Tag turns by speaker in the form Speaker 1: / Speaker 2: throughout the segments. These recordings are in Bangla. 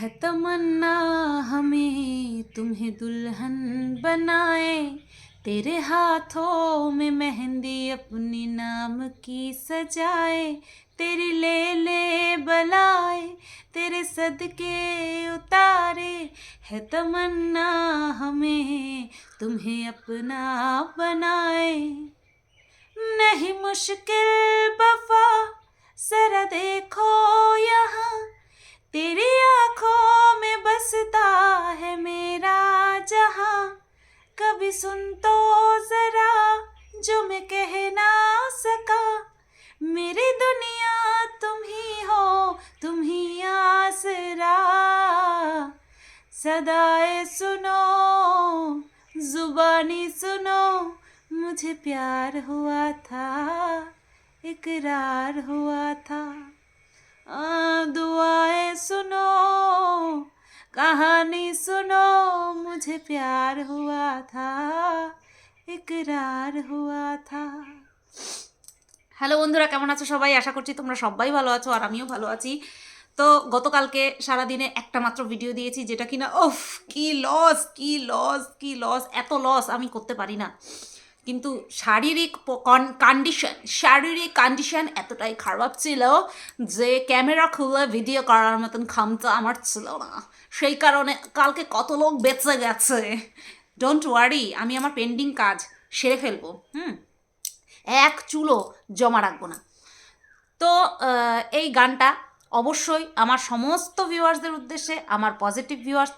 Speaker 1: है तमन्ना हमें तुम्हें दुल्हन बनाए। तेरे हाथों में मेहंदी अपनी नाम की सजाए। तेरी ले ले बलाए, तेरे सदके उतारे। है तमन्ना हमें तुम्हें अपना बनाए। नहीं मुश्किल बफा जरा देखो यहाँ तेरी आँखों में बसता है मेरा जहाँ। कभी सुन तो जरा जो मैं कह ना सका। मेरी दुनिया तुम ही हो, तुम ही आसरा। सदाए सुनो, जुबानी सुनो, मुझे प्यार हुआ था, इकरार हुआ था। दुआएं सुनो कहानी सुनो मुझे प्यार हुआ था इकरार हुआ था হ্যালো বন্ধুরা কেমন আছো সবাই আশা করছি তোমরা সবাই ভালো আছো আর আমিও ভালো আছি তো গতকালকে সারাদিনে একটা মাত্র ভিডিও দিয়েছি যেটা কিনা ওফ কি লস কি লস কি লস এত লস আমি করতে পারি না কিন্তু শারীরিক কন্ডিশন শারীরিক কন্ডিশন এতটাই খারাপ ছিল যে ক্যামেরা খুলে ভিডিও করার মতন ক্ষমতা আমার ছিল না। সেই কারণে কালকে কত লোক বেঁচে গেছে। ডোন্ট ওয়ারি আমি আমার পেন্ডিং কাজ সেরে ফেলব, হুম? এক চুলো জমা রাখব না। তো এই গানটা অবশ্যই আমার সমস্ত ভিউয়ার্সদের উদ্দেশ্যে, আমার পজিটিভ ভিউয়ার্স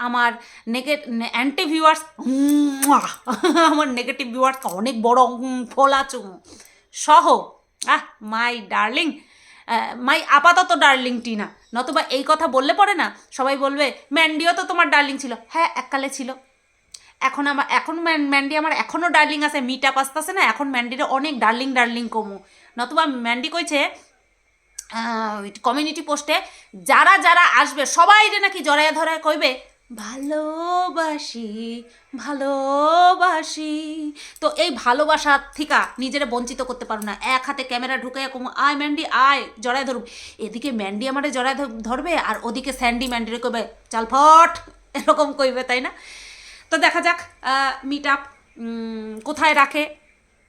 Speaker 1: আমার নেগেট অ্যান্টি ভিউয়ার্স আমার নেগেটিভ ভিউয়ার্স অনেক বড় ফোলা চুমু সহ, আহ মাই ডার্লিং মাই আপাতত ডার্লিং টিনা। নতুবা এই কথা বললে পরে না, সবাই বলবে ম্যান্ডিও তো তোমার ডার্লিং ছিল। হ্যাঁ এককালে ছিল। এখন আমার এখন ম্যান- ম্যান্ডি আমার এখনও ডার্লিং আছে মিট আপ আসতেছে না, এখন ম্যান্ডির অনেক ডার্লিং ডার্লিং কমু। নতুবা ম্যান্ডি কইছে কমিউনিটি পোস্টে যারা যারা আসবে সবাই রে নাকি জড়ায় ধরায় কইবে ভালোবাসি ভালোবাসি। তো এই ভালোবাসার থিকা নিজেরা বঞ্চিত করতে পারো না। এক হাতে ক্যামেরা ঢুকে কমু, আয় ম্যান্ডি, আয়, জড়ায় ধরুক এদিকে ম্যান্ডি আমারে জড়ায় ধরবে আর ওদিকে স্যান্ডি ম্যান্ডিরে কইবে, চাল ফট! এরকম কইবে, তাই না? তো দেখা যাক মিট আপ কোথায় রাখে?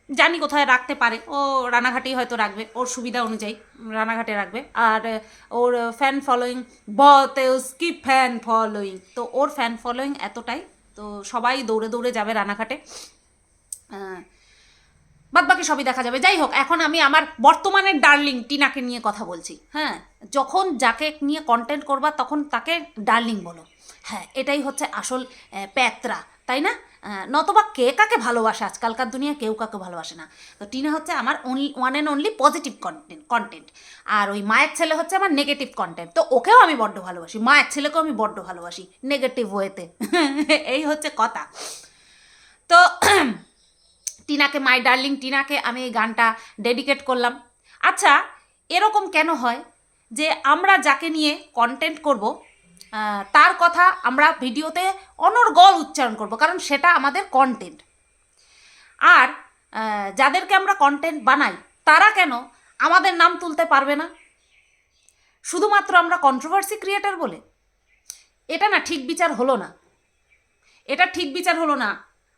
Speaker 1: জানি কোথায় রাখতে পারে। ও রানাঘাটেই হয়তো রাখবে, ওর সুবিধা অনুযায়ী রানাঘাটে রাখবে। আর ওর ফ্যান ফলোয়িং বতে উসকি ফ্যান ফলোয়িং তো ওর ফ্যান ফলোয়িং এতটাই, তো সবাই দৌড়ে দৌড়ে যাবে রানাঘাটে। বাদ বাকি সবই দেখা যাবে। যাই হোক, এখন আমি আমার বর্তমানের ডার্লিং টিনাকে নিয়ে কথা বলছি। হ্যাঁ যখন যাকে নিয়ে কন্টেন্ট করবা, তখন তাকে ডার্লিং বলো। হ্যাঁ এটাই হচ্ছে আসল প্যাত্রা। তাই না? নতবা কে কাকে ভালোবাসে? আজকালকার দুনিয়া কেউ কাকে ভালোবাসে না। তো টিনা হচ্ছে আমার only one and only positive content content আর ওই মায়ের ছেলে হচ্ছে আমার নেগেটিভ কন্টেন্ট তো ওকেও আমি বড্ড ভালোবাসি। মায়ের ছেলেকেও আমি বড্ড ভালোবাসি নেগেটিভ ওয়েতে এই হচ্ছে কথা। তো টিনাকে মাই ডার্লিং টিনাকে আমি এই গানটা ডেডিকেট করলাম। আচ্ছা এরকম কেন হয় যে আমরা যাকে নিয়ে কন্টেন্ট করব তার কথা আমরা ভিডিওতে অনর্গল উচ্চারণ করব, কারণ সেটা আমাদের কন্টেন্ট আর যাদেরকে আমরা কন্টেন্ট বানাই, তারা কেন আমাদের নাম তুলতে পারবে না? শুধুমাত্র আমরা কন্ট্রোভার্সি ক্রিয়েটার বলে? এটা না ঠিক বিচার হলো না। এটা ঠিক বিচার হলো না,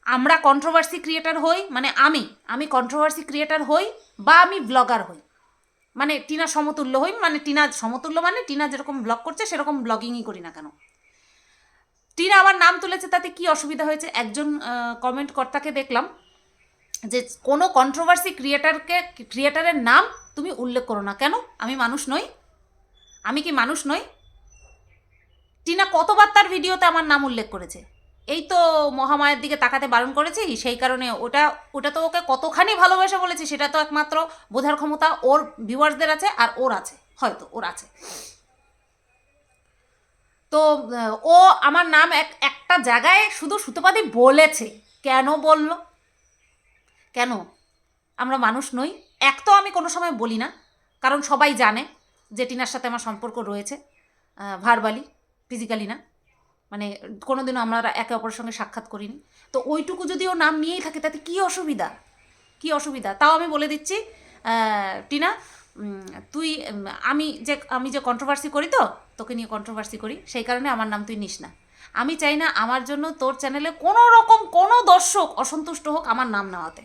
Speaker 1: আমরা কন্ট্রোভার্সি ক্রিয়েটার হই মানে আমি আমি কন্ট্রোভার্সি ক্রিয়েটার হই বা আমি ব্লগার হই। মানে টিনা সমতুল্য হই মানে টিনা সমতুল্য মানে টিনা যেরকম ব্লগ করছে, সেরকম ব্লগিংই করি না কেন? টিনা আমার নাম তুলেছে, তাতে কি অসুবিধা হয়েছে? একজন কমেন্ট কর্তাকে দেখলাম যে কোনো কন্ট্রোভার্সি ক্রিয়েটারকে ক্রিয়েটারের নাম তুমি উল্লেখ করো না। কেন? আমি মানুষ নই। আমি কি মানুষ নই? টিনা কতবার তার ভিডিওতে আমার নাম উল্লেখ করেছে? এই তো মহামায়ের দিকে তাকাতে বারণ করেছি, সেই কারণে ওটা ওটা তো ওকে কতখানি ভালোবাসা বলেছি সেটা তো একমাত্র বোঝার ক্ষমতা ওর ভিউয়ার্সদের আছে আর ওর আছে, হয়তো ওর আছে। তো, ও আমার নাম এক, একটা জায়গায় শুধু সুতোপাতি বলেছে, কেন বলল? কেন? আমরা মানুষ নই, এক তো আমি কোনো সময় বলি না, কারণ সবাই জানে যে টিনার সাথে আমার সম্পর্ক রয়েছে ভারবালি ফিজিক্যালি না। মানে কোনোদিনও আমরা একে অপরের সঙ্গে সাক্ষাৎ করিনি। তো ওইটুকু যদি ও নাম নিয়েই থাকে, তাতে কী অসুবিধা? কী অসুবিধা? তাও আমি বলে দিচ্ছি টিনা তুই আমি যে আমি যে কন্ট্রোভার্সি করি তো, তোকে নিয়ে কন্ট্রোভার্সি করি, সেই কারণে আমার নাম তুই নিস না। আমি চাই না আমার জন্য তোর চ্যানেলে কোনো রকম কোনো দর্শক অসন্তুষ্ট হোক আমার নাম নেওয়াতে।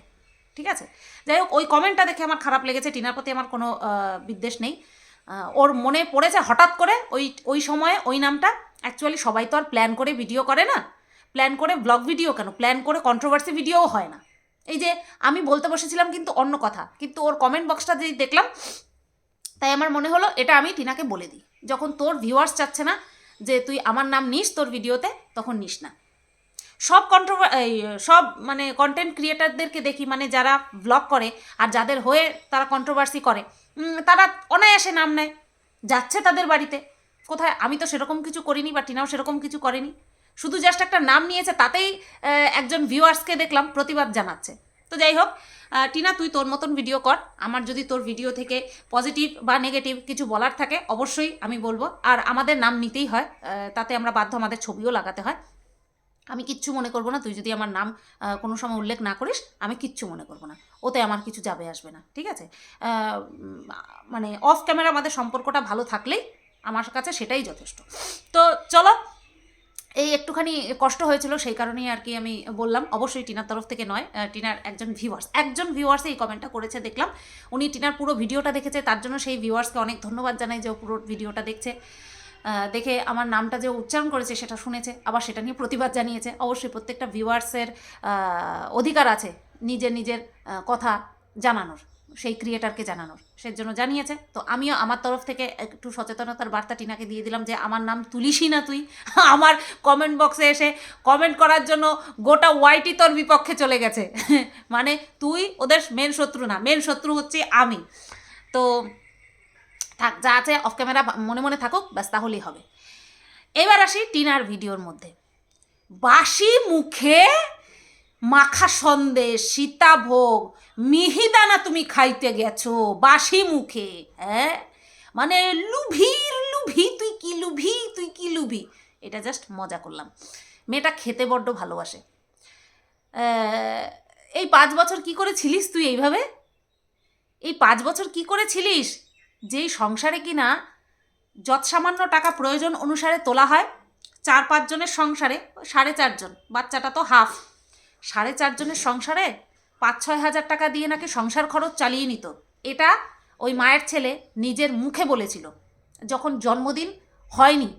Speaker 1: ঠিক আছে? যাই হোক, ওই কমেন্টটা দেখে আমার খারাপ লেগেছে, টিনার প্রতি আমার কোনো বিদ্বেষ নেই। ওর মনে পড়েছে হঠাৎ করে ওই ওই সময়ে ওই নামটা। অ্যাকচুয়ালি সবাই তো আর প্ল্যান করে ভিডিও করে না। প্ল্যান করে ব্লগ ভিডিও কেন? প্ল্যান করে কন্ট্রোভার্সি ভিডিওও হয় না। এই যে আমি বলতে বসেছিলাম কিন্তু অন্য কথা, কিন্তু ওর কমেন্ট বক্সটা যেই দেখলাম, তাই আমার মনে হলো এটা আমি টিনাকে বলে দিই। যখন তোর ভিউয়ার্স চাচ্ছে না যে তুই আমার নাম নিস তোর ভিডিওতে তখন নিস না। সব কন্ট্রোভার সব মানে কন্টেন্ট ক্রিয়েটারদেরকে দেখি মানে যারা ব্লগ করে আর যাদের হয়ে তারা কন্ট্রোভার্সি করে তারা অনায়াসে নাম নেয়। যাচ্ছে তাদের বাড়িতে। কোথায়? আমি তো সেরকম কিছু করিনি বা টিনাও সেরকম কিছু করেনি। শুধু জাস্ট একটা নাম নিয়েছে, তাতেই একজন ভিউয়ার্সকে দেখলাম, প্রতিবাদ জানাচ্ছে। তো যাই হোক টিনা, তুই তোর মতন ভিডিও কর। আমার যদি তোর ভিডিও থেকে পজিটিভ বা নেগেটিভ কিছু বলার থাকে, অবশ্যই আমি বলব। আর আমাদের নাম নিতেই হয় তাতে আমরা বাধ্য আমাদের ছবিও লাগাতে হয়। আমি কিচ্ছু মনে করব না, তুই যদি আমার নাম কোনো সময় উল্লেখ না করিস, আমি কিচ্ছু মনে করব না। ওতে আমার কিছু যাবে আসবে না, ঠিক আছে? মানে অফ ক্যামেরা আমাদের সম্পর্কটা ভালো থাকলেই আমার কাছে সেটাই যথেষ্ট। তো চলো, এই একটুখানি কষ্ট হয়েছিল, সেই কারণেই আর কি আমি বললাম, অবশ্যই টিনার তরফ থেকে নয় টিনার একজন ভিউয়ার্স একজন ভিউয়ার্স এই কমেন্টটা করেছে, দেখলাম। উনি টিনার পুরো ভিডিওটা দেখেছে, তার জন্য সেই ভিউয়ার্সকে অনেক ধন্যবাদ জানাই যে ও পুরো ভিডিওটা দেখছে। দেখে আমার নামটা যে উচ্চারণ করেছে, সেটা শুনেছে, আবার সেটা নিয়ে প্রতিবাদ জানিয়েছে। অবশ্যই প্রত্যেকটা ভিউয়ার্সের অধিকার আছে নিজের নিজের কথা জানানোর। সেই ক্রিয়েটারকে জানানোর। সেই জন্য জানিয়েছে। তো আমিও আমার তরফ থেকে একটু সচেতনতার বার্তা টিনাকে দিয়ে দিলাম যে, আমার নাম তুলিসই না তুই। আমার কমেন্ট বক্সে এসে কমেন্ট করার জন্য গোটা ওয়াইটি তোর বিপক্ষে চলে গেছে। মানে তুই ওদের মেন শত্রু না মেন শত্রু হচ্ছে আমি। তো থাক, যা আছে অফ ক্যামেরা মনে মনে থাকুক, ব্যাস তাহলেই হবে। এবার আসি টিনার ভিডিওর মধ্যে। বাসি মুখে মাখা সন্দেশ, সীতাভোগ, মিহিদানা তুমি খাইতে গেছো বাসি মুখে হ্যাঁ? মানে লুভির, লুভি, তুই কি লুভি, তুই কি লুভি? এটা জাস্ট মজা করলাম। মেয়েটা খেতে বড্ড ভালোবাসে। এই পাঁচ বছর কি করে ছিলিস তুই এইভাবে? এই পাঁচ বছর কি করে ছিলিস যেই সংসারে কি না যৎ সামান্য টাকা প্রয়োজন অনুসারে তোলা হয়, চার পাঁচজনের সংসারে, সাড়ে চারজন, বাচ্চাটা তো হাফ সাড়ে চারজনের সংসারে পাঁচ, ছয় হাজার টাকা দিয়ে নাকি সংসার খরচ চালিয়ে নিত। এটা ওই মায়ের ছেলে নিজের মুখে বলেছিল। যখন জন্মদিন হয়নি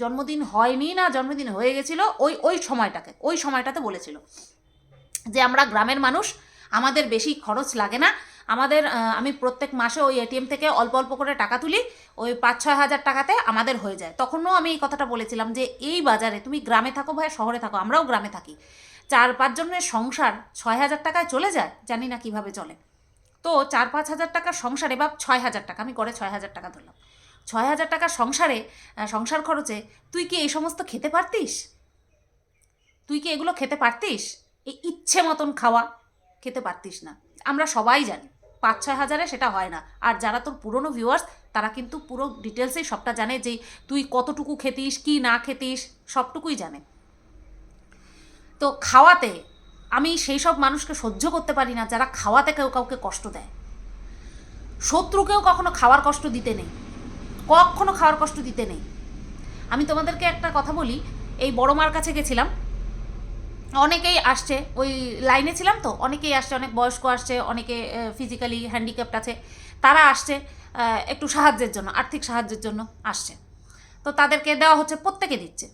Speaker 1: জন্মদিন হয়নি না জন্মদিন হয়ে গেছিল, ওই ওই সময়টাকে, ওই সময়টাতে বলেছিল যে আমরা গ্রামের মানুষ, আমাদের বেশি খরচ লাগে না, আমাদের আমি প্রত্যেক মাসে ওই এটিএম থেকে অল্প অল্প করে টাকা তুলি, ওই পাঁচ, ছয় হাজার টাকাতে আমাদের হয়ে যায়। তখনও আমি এই কথাটা বলেছিলাম যে, এই বাজারে তুমি গ্রামে থাকো ভাই, শহরে থাকো, আমরাও গ্রামে থাকি। চার পাঁচজনের সংসার ছয় হাজার টাকায় চলে যায়, জানি না কীভাবে চলে। তো চার পাঁচ হাজার টাকার সংসারে বা ছয় হাজার টাকা, আমি করে ছয় হাজার টাকা ধরলাম। ছয় হাজার টাকার সংসারে সংসার খরচে তুই কি এই সমস্ত খেতে পারতিস? তুই কি এগুলো খেতে পারতিস? এই ইচ্ছে মতন খাওয়া খেতে পারতিস না। আমরা সবাই জানি, পাঁচ ছয় হাজারে সেটা হয় না। আর যারা তোর পুরনো ভিউয়ার্স তারা কিন্তু পুরো ডিটেলসেই সবটা জানে যে তুই কতটুকু খেতিস, কি না খেতিস, সবটুকুই জানে। তো খাওয়াতে আমি সেই সব মানুষকে সহ্য করতে পারি না যারা খাওয়াতে কেউ কাউকে কষ্ট দেয়। শত্রুকেও কখনো খাওয়ার কষ্ট দিতে নেই। কখনো খাওয়ার কষ্ট দিতে নেই। আমি তোমাদেরকে একটা কথা বলি, এই বড় মার কাছে গেছিলাম। অনেকেই আসছে, ওই লাইনে ছিলাম তো, অনেকেই আসছে, অনেক বয়স্ক আসছে, অনেকে ফিজিক্যালি হ্যান্ডিক্যাপ্ট আছে। তারা আসছে একটু সাহায্যের জন্য, আর্থিক সাহায্যের জন্য আসছে। তো তাদেরকে দেওয়া হচ্ছে, প্রত্যেকে দিচ্ছে।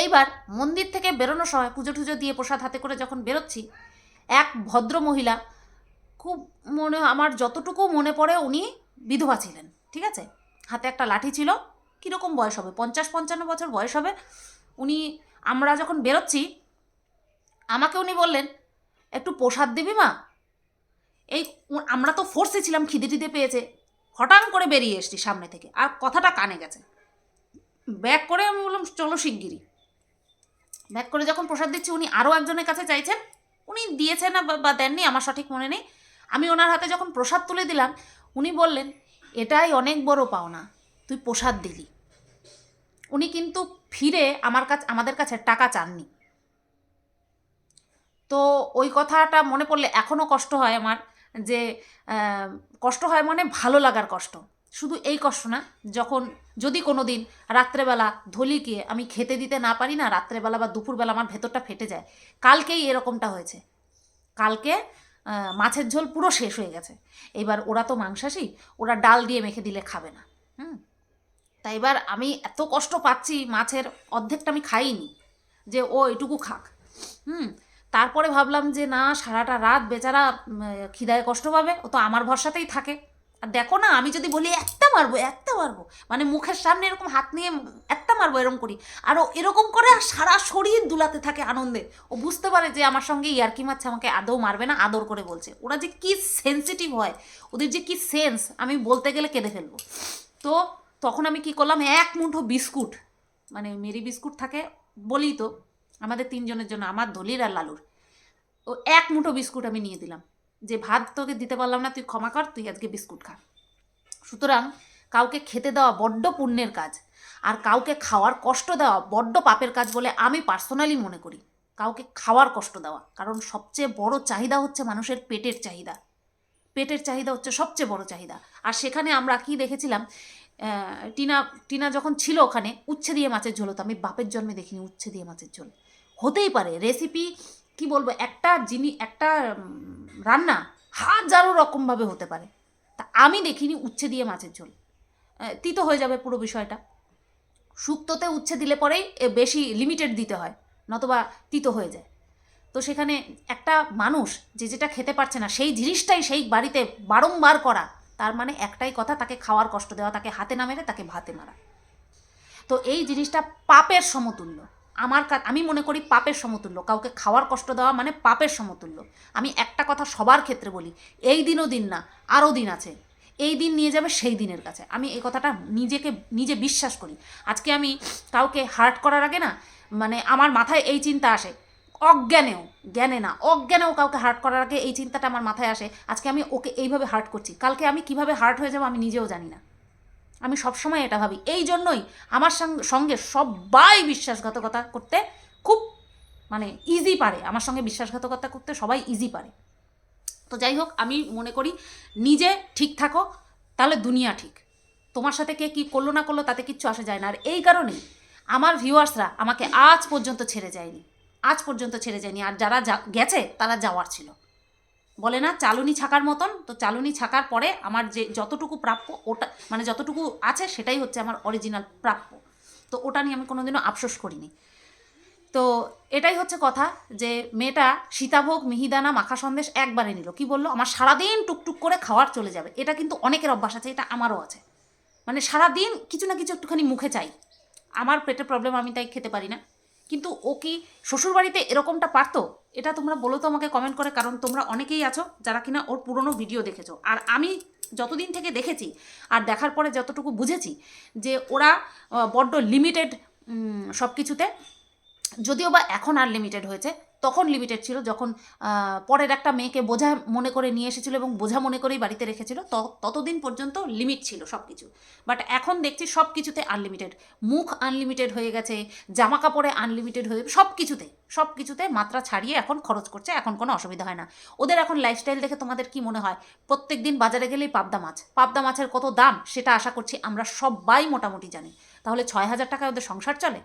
Speaker 1: এইবার মন্দির থেকে বেরোনোর সময় পুজো টুজো দিয়ে প্রসাদ হাতে করে যখন বেরোচ্ছি, এক ভদ্র মহিলা, খুব মনে, আমার যতটুকু মনে পড়ে উনি বিধবা ছিলেন, ঠিক আছে? হাতে একটা লাঠি ছিল, কীরকম বয়স হবে? পঞ্চাশ, পঞ্চান্ন বছর বয়স হবে। উনি, আমরা যখন বেরোচ্ছি, আমাকে উনি বললেন, একটু প্রসাদ দিবি মা? এই আমরা তো ফোর্সে ছিলাম, খিদে টিদে পেয়েছে। হঠাৎ করে বেরিয়ে এসছি সামনে থেকে, আর কথাটা কানে গেছে। ব্যাক করে আমি বললাম, চলো শিগগিরই। ব্যাক করে যখন প্রসাদ দিচ্ছি, উনি আরও একজনের কাছে চাইছেন, উনি দিয়েছেন না বা- দেননি, আমার সঠিক মনে নেই। আমি ওনার হাতে যখন প্রসাদ তুলে দিলাম, উনি বললেন, এটাই অনেক বড় পাওনা, তুই প্রসাদ দিলি। উনি কিন্তু ফিরে আমার কাছে, আমাদের কাছে টাকা চাননি। তো ওই কথাটা মনে পড়লে এখনও কষ্ট হয় আমার, যে কষ্ট হয় মানে ভালো লাগার কষ্ট। শুধু এই কষ্ট না, যখন যদি কোনো দিন রাত্রেবেলা ধলিকে আমি খেতে দিতে না পারি না, রাত্রেবেলা বা দুপুরবেলা আমার ভেতরটা ফেটে যায়। কালকেই এরকমটা হয়েছে। কালকে মাছের ঝোল পুরো শেষ হয়ে গেছে। এবার ওরা তো মাংসাশী, ওরা ডাল দিয়ে মেখে দিলে খাবে না। হুম? তাই এবার আমি এত কষ্ট পাচ্ছি, মাছের অর্ধেকটা আমি খাইনি, যে ও এটুকু খাক। হুম? তারপরে ভাবলাম যে না, সারাটা রাত বেচারা খিদায় কষ্ট পাবে, ও তো আমার ভরসাতেই থাকে। আর দেখো না, আমি যদি বলি একটা মারবো একটা মারবো মানে মুখের সামনে এরকম হাত নিয়ে একটা মারবো এরকম করি, আর ও এরকম করে আর সারা শরীর দুলাতে থাকে আনন্দে। ও বুঝতে পারে যে আমার সঙ্গে ইয়ার্কি মারছে, আমাকে আদৌ মারবে না, আদর করে বলছে। ওরা যে কি সেন্সিটিভ হয়, ওদের যে কি সেন্স আমি বলতে গেলে কেঁদে ফেলব। তো তখন আমি কি করলাম, এক মুঠো বিস্কুট মানে মেরি বিস্কুট থাকে বলি তো, আমাদের তিনজনের জন্য, আমার দলির আর লালুর, ও এক মুঠো বিস্কুট আমি নিয়ে দিলাম। যে ভাত তোকে দিতে পারলাম না, তুই ক্ষমা কর, তুই আজকে বিস্কুট খা। সুতরাং কাউকে খেতে দেওয়া বড্ড পুণ্যের কাজ, আর কাউকে খাওয়ার কষ্ট দেওয়া বড্ড পাপের কাজ বলে আমি পার্সোনালি মনে করি। কাউকে খাওয়ার কষ্ট দেওয়া, কারণ সবচেয়ে বড় চাহিদা হচ্ছে মানুষের পেটের চাহিদা। পেটের চাহিদা হচ্ছে সবচেয়ে বড় চাহিদা। আর সেখানে আমরা কি দেখেছিলাম টিনা টিনা যখন ছিল ওখানে, উচ্ছে দিয়ে মাছের ঝোল হতো। আমি বাপের জন্মে দেখিনি উচ্ছে দিয়ে মাছের ঝোল। হতেই পারে রেসিপি কি বলব, একটা জিনি, একটা রান্না হাজারো রকমভাবে হতে পারে। তা আমি দেখিনি উচ্ছে দিয়ে মাছের ঝোল। তিতো হয়ে যাবে পুরো বিষয়টা। শুক্তোতে উচ্ছে দিলে পরেই বেশি লিমিটেড দিতে হয়, নতবা তিতো হয়ে যায়। তো সেখানে একটা মানুষ যে যেটা খেতে পারছে না, সেই জিনিসটাই সেই বাড়িতে বারংবার করা, তার মানে একটাই কথা, তাকে খাওয়ার কষ্ট দেওয়া, তাকে হাতে না মেরে তাকে ভাতে মারা। তো এই জিনিসটা পাপের সমতুল্য। আমার আমি মনে করি পাপের সমতুল্য। কাউকে খাওয়ার কষ্ট দেওয়া মানে পাপের সমতুল্য। আমি একটা কথা সবার ক্ষেত্রে বলি, এই দিনও দিন না, আরও দিন আছে। এই দিন নিয়ে যাবে সেই দিনের কাছে। আমি এই কথাটা নিজেকে, নিজে বিশ্বাস করি। আজকে আমি কাউকে হার্ট করার আগে না মানে আমার মাথায় এই চিন্তা আসে। অজ্ঞানেও, জ্ঞানে না, অজ্ঞানেও কাউকে হার্ট করার আগে এই চিন্তাটা আমার মাথায় আসে। আজকে আমি ওকে এইভাবে হার্ট করছি। কালকে আমি কীভাবে হার্ট হয়ে যাব আমি নিজেও জানি না। আমি সবসময় এটা ভাবি। এই জন্যই আমার সঙ্গ- সবাই বিশ্বাসঘাতকতা করতে খুব মানে ইজি পারে। আমার সঙ্গে বিশ্বাসঘাতকতা করতে সবাই ইজি পারে। তো যাই হোক, আমি মনে করি নিজে ঠিক থাকো, তাহলে দুনিয়া ঠিক। তোমার সাথে কে কী করল না করল তাতে কিচ্ছু আসে যায় না। আর এই কারণেই আমার ভিউয়ার্সরা আমাকে আজ পর্যন্ত ছেড়ে যায়নি। আজ পর্যন্ত ছেড়ে যায়নি। আর যারা গেছে তারা যাওয়ার ছিল। বলে না, চালুনি ছাকার মতন। তো চালুনি ছাকার পরে আমার যে যতটুকু প্রাপ্য, ওটা মানে যতটুকু আছে সেটাই হচ্ছে আমার অরিজিনাল প্রাপ্য। তো ওটা নিয়ে আমি কোনোদিনও আফসোস করিনি। তো এটাই হচ্ছে কথা যে মেয়েটা সীতাভোগ, মিহিদানা, মাখা সন্দেশ একবারে নিল। কি বলল? আমার সারাদিন টুকটুক করে খাওয়ার চলে যাবে। এটা কিন্তু অনেকের অভ্যাস আছে, এটা আমারও আছে। মানে সারাদিন কিছু না কিছু একটুখানি মুখে চাই। আমার পেটের প্রবলেম আমি তাই খেতে পারি না। কিন্তু ও কি শ্বশুরবাড়িতে এরকমটা পারতো? এটা তোমরা বলো তো আমাকে কমেন্ট করে, কারণ তোমরা অনেকেই আছো যারা কিনা ওর পুরনো ভিডিও দেখেছ। আর আমি যতদিন থেকে দেখেছি আর দেখার পরে যতটুকু বুঝেছি যে ওরা বড্ড লিমিটেড সব কিছুতে যদিও বা এখন আর লিমিটেড হয়েছে তখন লিমিটেড ছিল, যখন পরের একটা মেয়েকে বোঝা মনে করে নিয়ে এসেছিল এবং বোঝা মনে করেই বাড়িতে রেখেছিল ততদিন পর্যন্ত লিমিট ছিল সব কিছু বাট এখন দেখছি সব কিছুতে আনলিমিটেড মুখ আনলিমিটেড হয়ে গেছে জামা কাপড়ে আনলিমিটেড হয়ে সব কিছুতে সব কিছুতে মাত্রা ছাড়িয়ে এখন খরচ করছে, এখন কোনো অসুবিধা হয় না। ওদের এখন লাইফস্টাইল দেখে তোমাদের কি মনে হয়? প্রত্যেক দিন বাজারে গেলেই পাবদা মাছ। পাবদা মাছের কত দাম, সেটা আশা করছি আমরা সবাই মোটামুটি জানি। তাহলে ছয় হাজার টাকায় ওদের সংসার চলে?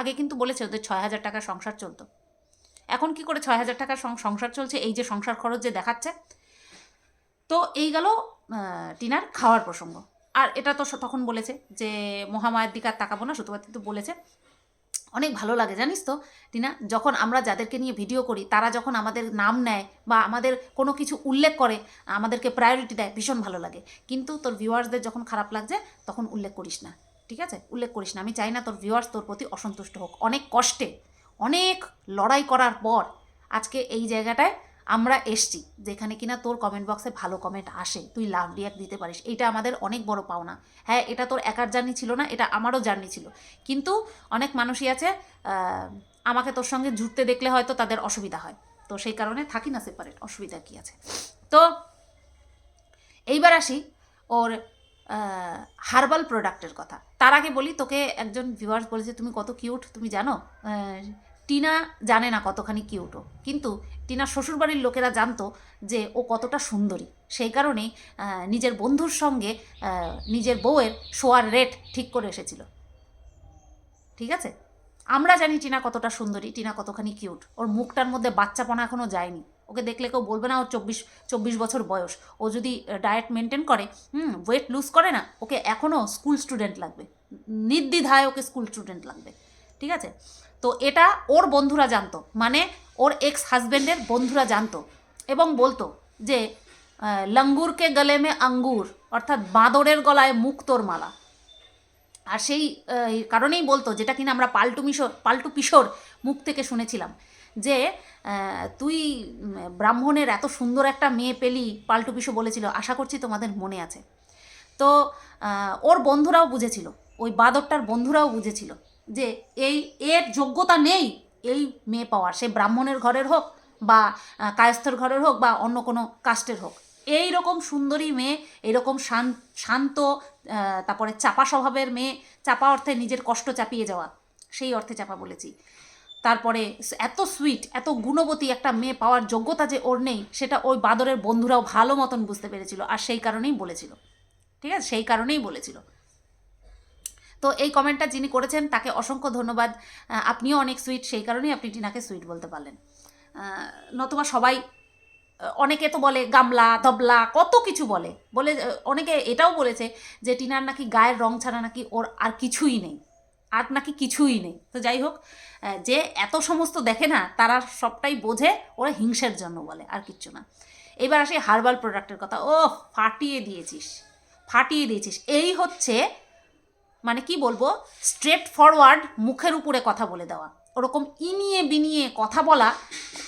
Speaker 1: আগে কিন্তু বলেছে ওদের ছয় হাজার টাকার সংসার চলতো। এখন কি করে ছয় হাজার টাকার সংসার চলছে? এই যে সংসার খরচ যে দেখাচ্ছে। তো এই গেল টিনার খাওয়ার প্রসঙ্গ। আর এটা তো তখন বলেছে যে, মহামায়ের দিকে আর তাকাবো না সুতপাতি তো বলেছে। অনেক ভালো লাগে, জানিস তো? টিনা, যখন আমরা যাদেরকে নিয়ে ভিডিও করি, তারা যখন আমাদের নাম নেয় বা আমাদের কোনো কিছু উল্লেখ করে, আমাদেরকে প্রায়োরিটি দেয়, ভীষণ ভালো লাগে। কিন্তু তোর ভিউয়ার্সদের যখন খারাপ লাগছে, তখন উল্লেখ করিস না, ঠিক আছে? উল্লেখ করিস না। আমি চাই না তোর ভিউয়ার্স তোর প্রতি অসন্তুষ্ট হোক। অনেক কষ্টে অনেক লড়াই করার পর আজকে এই জায়গাটায় আমরা এসছি, যেখানে কিনা তোর কমেন্ট বক্সে ভালো কমেন্ট আসে, তুই লাভ রিয়াক্ট দিতে পারিস। এটা আমাদের অনেক বড় পাওনা। হ্যাঁ এটা তোর একার জার্নি ছিল না, এটা আমারও জার্নি ছিল। কিন্তু অনেক মানুষই আছে আমাকে তোর সঙ্গে জুড়তে দেখলে হয়তো তাদের অসুবিধা হয়। তো সেই কারণে থাকি না সেপারেট অসুবিধা কী আছে? তো এইবার আসি ওর হার্বাল প্রোডাক্টের কথা। তার আগে বলি, তোকে একজন ভিউয়ার্স বলেছে, তুমি কত কিউট তুমি জানো? টিনা জানে না কতখানি কিউটও কিন্তু টিনার শ্বশুরবাড়ির লোকেরা জানতো যে ও কতটা সুন্দরী। সেই কারণেই আহ, নিজের বন্ধুর সঙ্গে নিজের বউয়ের শোয়ার রেট ঠিক করে এসেছিল। ঠিক আছে? আমরা জানি টিনা কতটা সুন্দরী টিনা কতখানি কিউট ওর মুখটার মধ্যে বাচ্চাপনা এখনও যায়নি। ওকে দেখলে কেউ বলবে না ওর চব্বিশ চব্বিশ বছর বয়স। ও যদি ডায়েট মেনটেন করে হুম ওয়েট লুজ করে না ওকে এখনও স্কুল স্টুডেন্ট লাগবে। নির্দ্বিধায় ওকে স্কুল স্টুডেন্ট লাগবে। ঠিক আছে? তো এটা ওর বন্ধুরা জানতো। মানে ওর এক্স হাজব্যান্ডের বন্ধুরা জানতো। এবং বলতো যে লঙ্গুরকে গলে মে আঙ্গুর, অর্থাৎ বাঁদরের গলায় মুক্তোর মালা। আর সেই কারণেই বলতো, যেটা কিনা আমরা পাল্টু মিশর, পাল্টু পিশোর মুখ থেকে শুনেছিলাম, যে তুই ব্রাহ্মণের এত সুন্দর একটা মেয়ে পেলি, পাল্টু পিশো বলেছিল, আশা করছি তোমাদের মনে আছে। তো ওর বন্ধুরাও বুঝেছিল, ওই বাদরটার বন্ধুরাও বুঝেছিল। যে এই এর যোগ্যতা নেই, এই মেয়ে পাওয়ার। সে ব্রাহ্মণের ঘরের হোক বা কায়স্থর ঘরের হোক বা অন্য কোনো কাস্টের হোক। এই রকম সুন্দরী মেয়ে এরকম শান- শান্ত তারপরে চাপা স্বভাবের মেয়ে, চাপা অর্থে নিজের কষ্ট চাপিয়ে যাওয়া, সেই অর্থে চাপা বলেছি। তারপরে এত সুইট এত গুণবতী একটা মেয়ে পাওয়ার যোগ্যতা যে ওর নেই, সেটা ওই বাদরের বন্ধুরাও ভালো মতন বুঝতে পেরেছিল, আর সেই কারণেই বলেছিল। ঠিক আছে? সেই কারণেই বলেছিল। তো এই কমেন্টটা যিনি করেছেন, তাকে অসংখ্য ধন্যবাদ। আপনিও অনেক সুইট সেই কারণেই আপনি টিনাকে সুইট বলতে পারলেন। নতুবা সবাই অনেকে তো বলে গামলা দবলা কত কিছু বলে। বলে অনেকে এটাও বলেছে যে টিনার নাকি গায়ের রং ছাড়া নাকি ওর আর কিছুই নেই। আর নাকি কিছুই নেই। তো যাই হোক যে এত সমস্ত দেখে না, তারা সবটাই বোঝে, ওরা হিংসের জন্য বলে, আর কিচ্ছু না। এবার আসি হার্বাল প্রোডাক্টের কথা। ও ফাটিয়ে দিয়েছিস ফাটিয়ে দিয়েছিস। এই হচ্ছে মানে কি বলব? স্ট্রেট ফরওয়ার্ড মুখের উপরে কথা বলে দেওয়া। ওরকম ইনিয়ে বিনিয়ে কথা বলা,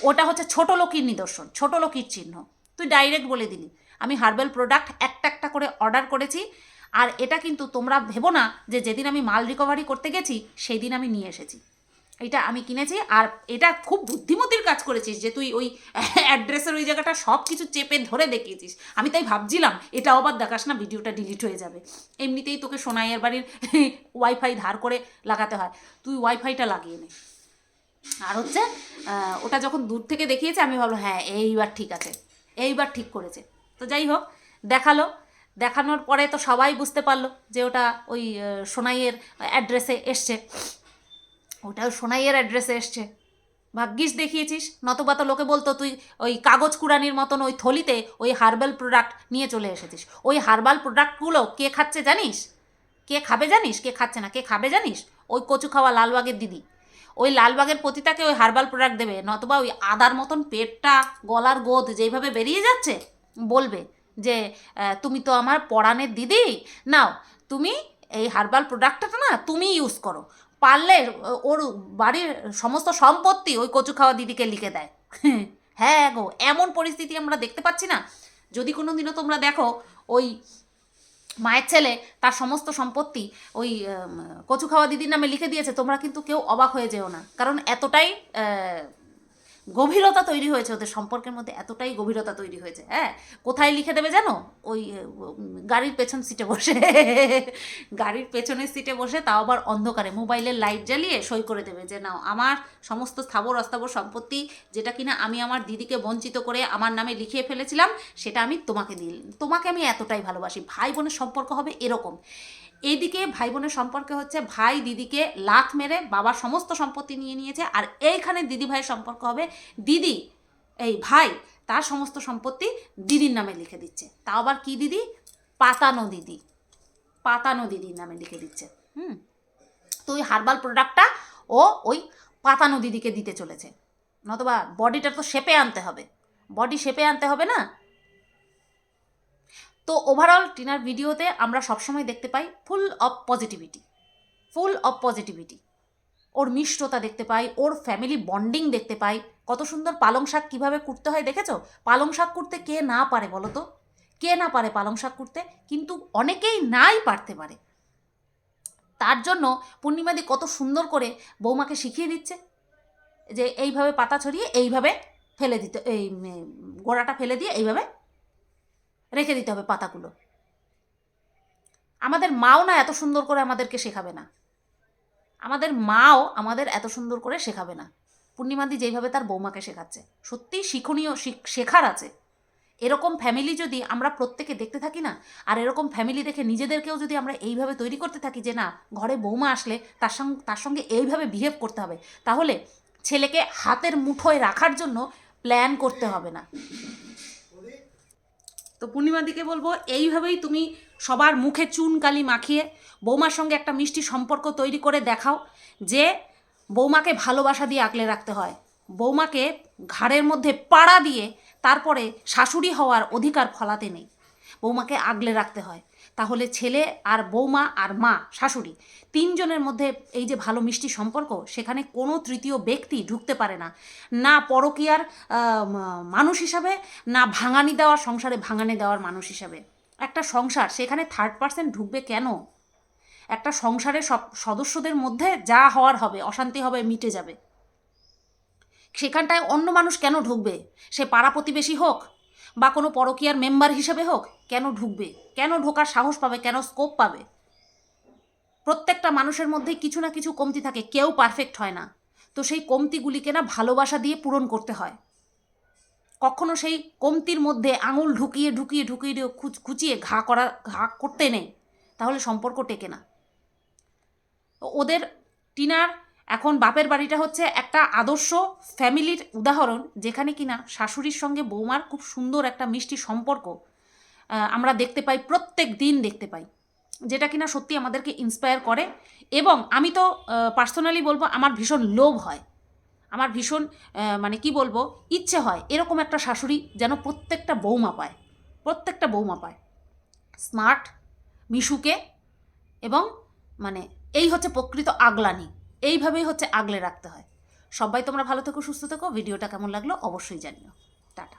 Speaker 1: ওটা হচ্ছে ছোট লোকির নিদর্শন, ছোট লোকির চিহ্ন। তুই ডাইরেক্ট বলে দিলি, আমি হার্বেল প্রোডাক্ট একটা একটা করে অর্ডার করেছি, আর এটা কিন্তু তোমরা ভেবো না যে যেদিন আমি মাল রিকভারি করতে গেছি সেই দিন আমি নিয়ে এসেছি। এটা আমি কিনেছি আর এটা খুব বুদ্ধিমতির কাজ করেছিস যে তুই ওই অ্যাড্রেসের ওই জায়গাটা সব কিছু চেপে ধরে দেখিয়েছিস। আমি তাই ভাবছিলাম, এটা আবার দেখাস না, ভিডিওটা ডিলিট হয়ে যাবে। এমনিতেই তোকে সোনাইয়ের বাড়ির ওয়াইফাই ধার করে লাগাতে হয়। তুই ওয়াইফাইটা লাগিয়ে নে। আর হচ্ছে ওটা যখন দূর থেকে দেখিয়েছে, আমি ভাবলাম হ্যাঁ এইবার ঠিক আছে। এইবার ঠিক করেছে। তো যাই হোক, দেখাল। দেখানোর পরে তো সবাই বুঝতে পারল যে ওটা ওই সোনাইয়ের অ্যাড্রেসে এসছে। ওটাও সোনাইয়ের অ্যাড্রেসে এসছে। ভাগ্যিস দেখিয়েছিস, নতুবা তো লোকে বলতো তুই ওই কাগজ কুড়ানির মতন ওই থলিতে ওই হার্বাল প্রোডাক্ট নিয়ে চলে এসেছিস। ওই হার্বাল প্রোডাক্টগুলো কে খাচ্ছে জানিস? কে খাবে জানিস? কে খাচ্ছে না? কে খাবে জানিস? ওই কচু খাওয়া লালবাগের দিদি। ওই লালবাগের পতিতাকে ওই হার্বাল প্রোডাক্ট দেবে, নতুবা ওই আদার মতন পেটটা, গলার গোদ যেইভাবে বেরিয়ে যাচ্ছে, বলবে যে তুমি তো আমার পড়ানের দিদি। নাও, তুমি এই হার্বাল প্রোডাক্টটা না, তুমি ইউজ করো। পারলে ওর বাড়ির সমস্ত সম্পত্তি ওই কচু খাওয়া দিদিকে লিখে দেয়। হ্যাঁ গো, এমন পরিস্থিতি আমরা দেখতে পাচ্ছি না। যদি কোনো দিনও তোমরা দেখো, ওই মায়ের ছেলে তার সমস্ত সম্পত্তি ওই কচু খাওয়া দিদির নামে লিখে দিয়েছে, তোমরা কিন্তু কেউ অবাক হয়ে যেও না। কারণ এতটাই গভীরতা তৈরি হয়েছে, ওদের সম্পর্কের মধ্যে এতটাই গভীরতা তৈরি হয়েছে হ্যাঁ? কোথায় লিখে দেবে জানো? ওই গাড়ির পেছন সিটে বসে। গাড়ির পেছনের সিটে বসে তাও আবার অন্ধকারে, মোবাইলের লাইট জ্বালিয়ে সই করে দেবে যে, নাও, আমার সমস্ত স্থাবর অস্থাবর সম্পত্তি, যেটা কিনা আমি আমার দিদিকে বঞ্চিত করে আমার নামে লিখিয়ে ফেলেছিলাম, সেটা আমি তোমাকে দিই তোমাকে আমি এতটাই ভালোবাসি। ভাই বোনের সম্পর্ক হবে এরকম। এইদিকে ভাই বোনের সম্পর্কে হচ্ছে ভাই দিদিকে লাথ মেরে বাবার সমস্ত সম্পত্তি নিয়ে নিয়েছে, আর এইখানে দিদি ভাইয়ের সম্পর্ক হবে দিদি, এই ভাই তার সমস্ত সম্পত্তি দিদির নামে লিখে দিচ্ছে। তাও আবার কি দিদি? পাতানো দিদি। পাতানো দিদির নামে লিখে দিচ্ছে। হুম? তো ওই হার্বাল প্রোডাক্টটা ও ওই পাতানো দিদিকে দিতে চলেছে। নতবা বডিটা তো শেপে আনতে হবে। বডি শেপে আনতে হবে না? তো ওভারঅল টিনার ভিডিওতে আমরা সবসময় দেখতে পাই full of positivity full of positivity ওর মিষ্টতা দেখতে পাই, ওর ফ্যামিলি বন্ডিং দেখতে পাই। কত সুন্দর পালং শাক কীভাবে কুটতে হয় দেখেছ? পালং শাক কুটতে কে না পারে বলো তো? কে না পারে পালং শাক কুটতে? কিন্তু অনেকেই নাই পারতে পারে। তার জন্য পূর্ণিমাদি কত সুন্দর করে বৌমাকে শিখিয়ে দিচ্ছে যে এইভাবে পাতা ছড়িয়ে এইভাবে ফেলে দিতে, এই গোড়াটা ফেলে দিয়ে এইভাবে রেখে দিতে হবে পাতাগুলো। আমাদের মাও না এত সুন্দর করে আমাদেরকে শেখাবে না। আমাদের মাও আমাদের এত সুন্দর করে শেখাবে না। পূর্ণিমাদি যেইভাবে তার বৌমাকে শেখাচ্ছে, সত্যিই শিক্ষণীয় শিখ- শেখার আছে। এরকম ফ্যামিলি যদি আমরা প্রত্যেকে দেখতে থাকি না, আর এরকম ফ্যামিলি দেখে নিজেদেরকেও যদি আমরা এইভাবে তৈরি করতে থাকি যে না, ঘরে বৌমা আসলে তার সঙ্গে তার সঙ্গে এইভাবে বিহেভ করতে হবে, তাহলে ছেলেকে হাতের মুঠোয় রাখার জন্য প্ল্যান করতে হবে না। তো পূর্ণিমা দিকে বলব, এইভাবেই তুমি সবার মুখে চুন কালি মাখিয়ে বৌমার সঙ্গে একটা মিষ্টি সম্পর্ক তৈরি করে দেখাও যে বৌমাকে ভালোবাসা দিয়ে আঁকলে রাখতে হয়। বৌমাকে ঘাড়ের মধ্যে পাড়া দিয়ে তারপরে শাশুড়ি হওয়ার অধিকার ফলাতে নেই। বৌমাকে আগলে রাখতে হয়। তাহলে ছেলে আর বৌমা আর মা, শাশুড়ি, তিনজনের মধ্যে এই যে ভালো মিষ্টি সম্পর্ক, সেখানে কোনো তৃতীয় ব্যক্তি ঢুকতে পারে না। না পরকীয়ার মানুষ হিসাবে, না ভাঙানি দেওয়ার সংসারে ভাঙানি দেওয়ার মানুষ হিসাবে। একটা সংসার, সেখানে থার্ড পার্সেন্ট ঢুকবে কেন? একটা সংসারের সব সদস্যদের মধ্যে যা হওয়ার হবে, অশান্তি হবে, মিটে যাবে। সেখানটায় অন্য মানুষ কেন ঢুকবে? সে পাড়া প্রতিবেশী হোক বা কোনো পরকীয়ার মেম্বার হিসেবে হোক, কেন ঢুকবে? কেন ঢোকার সাহস পাবে? কেন স্কোপ পাবে? প্রত্যেকটা মানুষের মধ্যে কিছু না কিছু কমতি থাকে, কেউ পারফেক্ট হয় না। তো সেই কমতিগুলিকে না ভালোবাসা দিয়ে পূরণ করতে হয়। কখনো সেই কমতির মধ্যে আঙুল ঢুকিয়ে ঢুকিয়ে ঢুকিয়ে খুচিয়ে ঘা করা, ঘা করতে নেই, তাহলে সম্পর্ক টেকে না। ওদের টিনার এখন বাপের বাড়িটা হচ্ছে একটা আদর্শ ফ্যামিলির উদাহরণ, যেখানে কিনা শাশুড়ির সঙ্গে বৌমার খুব সুন্দর একটা মিষ্টি সম্পর্ক আমরা দেখতে পাই, প্রত্যেক দিন দেখতে পাই, যেটা কিনা সত্যি আমাদেরকে ইন্সপায়ার করে। এবং আমি তো পার্সোনালি বলব আমার ভীষণ লোভ হয়, আমার ভীষণ মানে কি বলব, ইচ্ছে হয় এরকম একটা শাশুড়ি যেন প্রত্যেকটা বৌমা পায়, প্রত্যেকটা বৌমা পায়। স্মার্ট মিশুকে, এবং মানে এই হচ্ছে প্রকৃত আগলানি। এইভাবেই হচ্ছে আগলে রাখতে হয়। সবাই তোমরা ভালো থেকো, সুস্থ থেকো। ভিডিওটা কেমন লাগল অবশ্যই জানিও। টাটা।